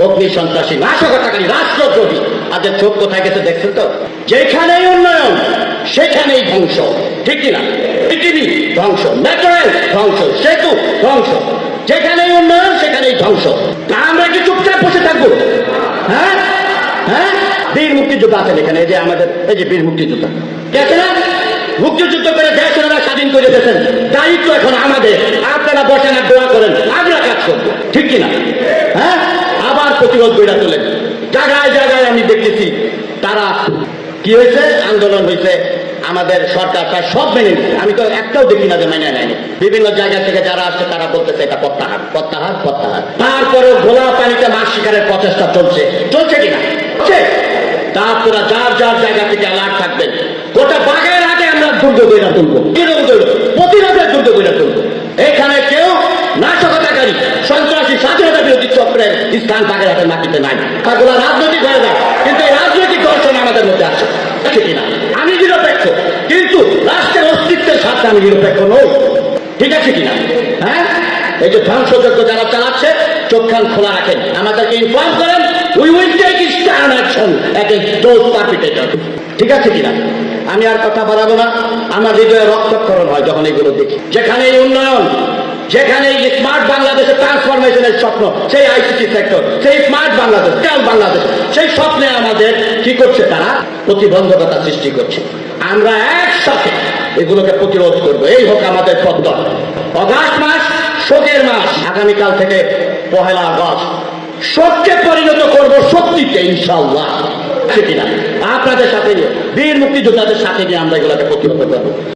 অগ্নি সন্ত্রাসী, নাশকতাকারী রাষ্ট্রদ্রোহী আদের চোখ কোথায় গেছে দেখছেন তো? যেখানেই উন্নয়ন, সেখানেই ধ্বংস। ঠিক কিনা পৃথিবী ধ্বংস। ন্যাচারাল ধ্বংস। সেতু ধ্বংস। যেখানেই উন্নয়ন, সেখানেই ধ্বংস। আমরা কি চুপচাপ বসে থাকব? হ্যাঁ? হ্যাঁ? বীর মুক্তিযোদ্ধা আছেন এখানে। এই যে আমাদের, এই যে বীর মুক্তিযোদ্ধা। দেখে না? মুক্তিযুদ্ধ করে দেশ ওনারা স্বাধীন করে দিয়েছেন। দায়িত্ব এখন আমাদের। আপনারা বসেন আর দোয়া করেন। আমরা কাজ করব। ঠিক কিনা প্রতিরোধ গড়া তোলেন জায়গায় জায়গায় আমি দেখতেছি, তারা কি হয়েছে? আন্দোলন হয়েছে। আমাদের সরকার তার সব মেনে আমি তো একটাও দেখি না যে মেনে নেয়নি। বিভিন্ন জায়গা থেকে যারা আসছে, তারা বলতেছে, এটা প্রত্যাহার প্রত্যাহার প্রত্যাহার। তারপরেও ঘোলা পানিতে মাছ শিকারের প্রচেষ্টা চলছে। চলছে কিনা? তারপরে যার যার জায়গা থেকে অ্যালার্ট থাকবেন গোটা বাগের আগে আমরা দুর্গ বইরা তুলবো। কীরকম তুলবো প্রতিরোধের দুর্গ বইরা তুলবো। এখানে কেউ নাশকতাকারী, সন্ত্রাসী, স্বাধীনতা বিরোধী চক্রের স্থান বাগের হাতের মাটিতে নাই। তাগুলো রাজনৈতিক হয়ে যায়, কিন্তু এই রাজনৈতিক দর্শন আমাদের মধ্যে আছে। কিনা? আমি নিরপেক্ষ, কিন্তু রাষ্ট্রের অস্তিত্বের সাথে আমি নিরপেক্ষ নই। ঠিক আছে কিনা? হ্যাঁ? এই যে ধ্বংসযজ্ঞ যারা চালাচ্ছে, চোখ খান খোলা রাখেন, আমাদেরকে ইনফর্ম করেন we will take stern action perpetrator ঠিক আছে কিনা? আমি আর কথা বাড়াবো না, আমার হৃদয়ে রক্তক্ষরণ হয় যখন এগুলো দেখি। যেখানে এই উন্নয়ন যেখানে স্মার্ট বাংলাদেশের ট্রান্সফরমেশনের স্বপ্ন, সেই আইসিটি সেক্টর সেই স্মার্ট বাংলাদেশ ক্যাল বাংলাদেশ, সেই স্বপ্নে আমাদের কি করছে তারা? প্রতিবন্ধকতা সৃষ্টি করছে। আমরা একসাথে এগুলোকে প্রতিরোধ করব। এই হোক আমাদের পদ্ম অগাস্ট মাস, শোকের মাস। আগামীকাল থেকে পহেলা আগস্ট। শোককে পরিণত করব শক্তিতে ইনশাল্লাহ ঠিক কিনা? আপনাদের সাথে বীর মুক্তিযোদ্ধাদের সাথে নিয়ে আমরা এগুলোকে প্রতিরোধ করব।